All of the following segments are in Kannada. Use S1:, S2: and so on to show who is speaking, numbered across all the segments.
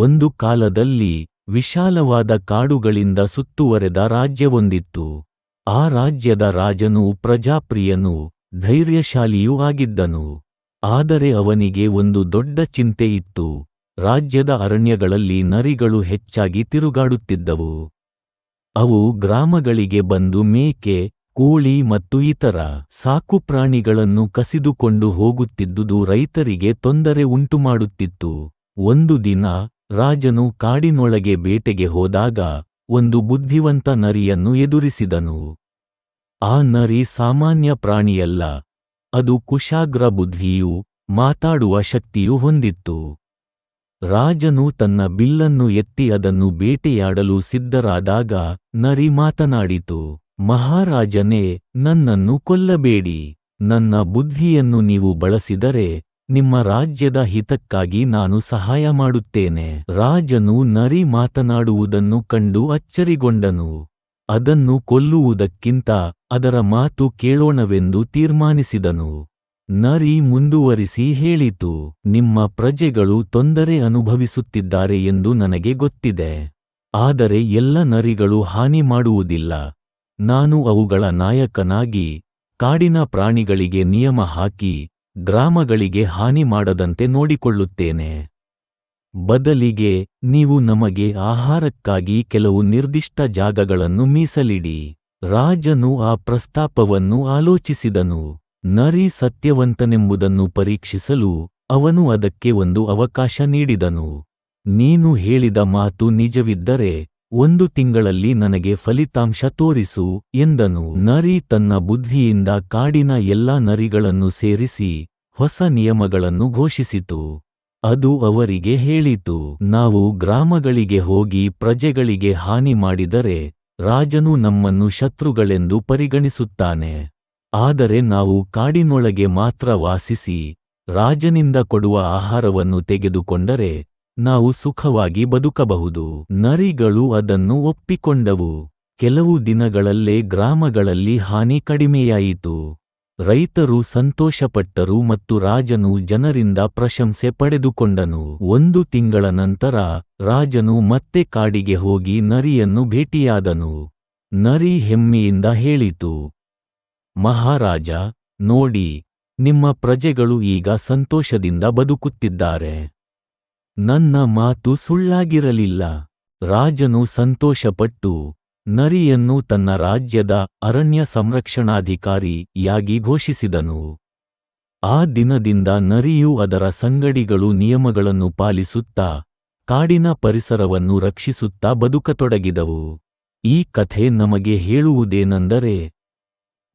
S1: ಒಂದು ಕಾಲದಲ್ಲಿ ವಿಶಾಲವಾದ ಕಾಡುಗಳಿಂದ ಸುತ್ತುವರೆದ ರಾಜ್ಯವೊಂದಿತ್ತು. ಆ ರಾಜ್ಯದ ರಾಜನು ಪ್ರಜಾಪ್ರಿಯನೂ ಧೈರ್ಯಶಾಲಿಯೂ ಆಗಿದ್ದನು. ಆದರೆ ಅವನಿಗೆ ಒಂದು ದೊಡ್ಡ ಚಿಂತೆಯಿತ್ತು ರಾಜ್ಯದ ಅರಣ್ಯಗಳಲ್ಲಿ ನರಿಗಳು ಹೆಚ್ಚಾಗಿ ತಿರುಗಾಡುತ್ತಿದ್ದವು. ಅವು ಗ್ರಾಮಗಳಿಗೆ ಬಂದು ಮೇಕೆ, ಕೋಳಿ ಮತ್ತು ಇತರ ಸಾಕುಪ್ರಾಣಿಗಳನ್ನು ಕಸಿದುಕೊಂಡು ಹೋಗುತ್ತಿದ್ದುದು ರೈತರಿಗೆ ತೊಂದರೆ ಉಂಟುಮಾಡುತ್ತಿತ್ತು. ಒಂದು ದಿನ ರಾಜನು ಕಾಡಿನೊಳಗೆ ಬೇಟೆಗೆ ಹೋದಾಗ ಒಂದು ಬುದ್ಧಿವಂತ ನರಿಯನ್ನು ಎದುರಿಸಿದನು. ಆ ನರಿ ಸಾಮಾನ್ಯ ಪ್ರಾಣಿಯಲ್ಲ, ಅದು ಕುಶಾಗ್ರ ಬುದ್ಧಿಯೂ ಮಾತಾಡುವ ಶಕ್ತಿಯೂ ಹೊಂದಿತ್ತು. ರಾಜನು ತನ್ನ ಬಿಲ್ಲನ್ನು ಎತ್ತಿ ಅದನ್ನು ಬೇಟೆಯಾಡಲು ಸಿದ್ಧರಾದಾಗ ನರಿ ಮಾತನಾಡಿತು, ಮಹಾರಾಜನೇ, ನನ್ನನ್ನು ಕೊಲ್ಲಬೇಡಿ, ನನ್ನ ಬುದ್ಧಿಯನ್ನು ನೀವು ಬಳಸಿದರೆ ನಿಮ್ಮ ರಾಜ್ಯದ ಹಿತಕ್ಕಾಗಿ ನಾನು ಸಹಾಯ ಮಾಡುತ್ತೇನೆ. ರಾಜನು ನರಿ ಮಾತನಾಡುವುದನ್ನು ಕಂಡು ಅಚ್ಚರಿಗೊಂಡನು. ಅದನ್ನು ಕೊಲ್ಲುವುದಕ್ಕಿಂತ ಅದರ ಮಾತು ಕೇಳೋಣವೆಂದು ತೀರ್ಮಾನಿಸಿದನು. ನರಿ ಮುಂದುವರಿಸಿ ಹೇಳಿತು, ನಿಮ್ಮ ಪ್ರಜೆಗಳು ತೊಂದರೆ ಅನುಭವಿಸುತ್ತಿದ್ದಾರೆ ಎಂದು ನನಗೆ ಗೊತ್ತಿದೆ. ಆದರೆ ಎಲ್ಲ ನರಿಗಳು ಹಾನಿ ಮಾಡುವುದಿಲ್ಲ. ನಾನು ಅವುಗಳ ನಾಯಕನಾಗಿ, ಕಾಡಿನ ಪ್ರಾಣಿಗಳಿಗೆ ನಿಯಮ ಹಾಕಿ ಗ್ರಾಮಗಳಿಗೆ ಹಾನಿ ಮಾಡದಂತೆ ನೋಡಿಕೊಳ್ಳುತ್ತೇನೆ. ಬದಲಿಗೆ ನೀವು ನಮಗೆ ಆಹಾರಕ್ಕಾಗಿ ಕೆಲವು ನಿರ್ದಿಷ್ಟ ಜಾಗಗಳನ್ನು ಮೀಸಲಿಡಿ. ರಾಜನು ಆ ಪ್ರಸ್ತಾಪವನ್ನು ಆಲೋಚಿಸಿದನು. ನರಿ ಸತ್ಯವಂತನೆಂಬುದನ್ನು ಪರೀಕ್ಷಿಸಲು ಅವನು ಅದಕ್ಕೆ ಒಂದು ಅವಕಾಶ ನೀಡಿದನು. ನೀನು ಹೇಳಿದ ಮಾತು ನಿಜವಿದ್ದರೆ ಒಂದು ತಿಂಗಳಲ್ಲಿ ನನಗೆ ಫಲಿತಾಂಶ ತೋರಿಸು ಎಂದನು. ನರಿ ತನ್ನ ಬುದ್ಧಿಯಿಂದ ಕಾಡಿನ ಎಲ್ಲಾ ನರಿಗಳನ್ನು ಸೇರಿಸಿ ಹೊಸ ನಿಯಮಗಳನ್ನು ಘೋಷಿಸಿತು. ಅದು ಅವರಿಗೆ ಹೇಳಿತು, ನಾವು ಗ್ರಾಮಗಳಿಗೆ ಹೋಗಿ ಪ್ರಜೆಗಳಿಗೆ ಹಾನಿ ಮಾಡಿದರೆ ರಾಜನು ನಮ್ಮನ್ನು ಶತ್ರುಗಳೆಂದು ಪರಿಗಣಿಸುತ್ತಾನೆ. ಆದರೆ ನಾವು ಕಾಡಿನೊಳಗೆ ಮಾತ್ರ ವಾಸಿಸಿ ರಾಜನಿಂದ ಕೊಡುವ ಆಹಾರವನ್ನು ತೆಗೆದುಕೊಂಡರೆ ನಾವು ಸುಖವಾಗಿ ಬದುಕಬಹುದು. ನರಿಗಳು ಅದನ್ನು ಒಪ್ಪಿಕೊಂಡವು. ಕೆಲವು ದಿನಗಳಲ್ಲೇ ಗ್ರಾಮಗಳಲ್ಲಿ ಹಾನಿ ಕಡಿಮೆಯಾಯಿತು. ರೈತರು ಸಂತೋಷಪಟ್ಟರು ಮತ್ತು ರಾಜನು ಜನರಿಂದ ಪ್ರಶಂಸೆ ಪಡೆದುಕೊಂಡನು. ಒಂದು ತಿಂಗಳ ನಂತರ ರಾಜನು ಮತ್ತೆ ಕಾಡಿಗೆ ಹೋಗಿ ನರಿಯನ್ನು ಭೇಟಿಯಾದನು. ನರಿ ಹೆಮ್ಮೆಯಿಂದ ಹೇಳಿತು, ಮಹಾರಾಜ, ನೋಡಿ, ನಿಮ್ಮ ಪ್ರಜೆಗಳು ಈಗ ಸಂತೋಷದಿಂದ ಬದುಕುತ್ತಿದ್ದಾರೆ. ನನ್ನ ಮಾತು ಸುಳ್ಳಾಗಿರಲಿಲ್ಲ. ರಾಜನು ಸಂತೋಷಪಟ್ಟು, ನರಿಯನ್ನು ತನ್ನ ರಾಜ್ಯದ ಅರಣ್ಯ ಸಂರಕ್ಷಣಾಧಿಕಾರಿಯಾಗಿ ಘೋಷಿಸಿದನು. ಆ ದಿನದಿಂದ ನರಿಯು ಅದರ ಸಂಗಡಿಗಳು ನಿಯಮಗಳನ್ನು ಪಾಲಿಸುತ್ತಾ, ಕಾಡಿನ ಪರಿಸರವನ್ನು ರಕ್ಷಿಸುತ್ತಾ ಬದುಕತೊಡಗಿದವು. ಈ ಕಥೆ ನಮಗೆ ಹೇಳುವುದೇನೆಂದರೆ,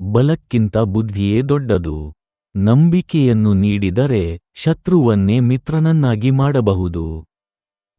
S1: ಬಲಕ್ಕಿಂತ ಬುದ್ಧಿಯೇ ದೊಡ್ಡದು. ನಂಬಿಕೆಯನ್ನು ನೀಡಿದರೆ ಶತ್ರುವನ್ನೇ ಮಿತ್ರನನ್ನಾಗಿ ಮಾಡಬಹುದು.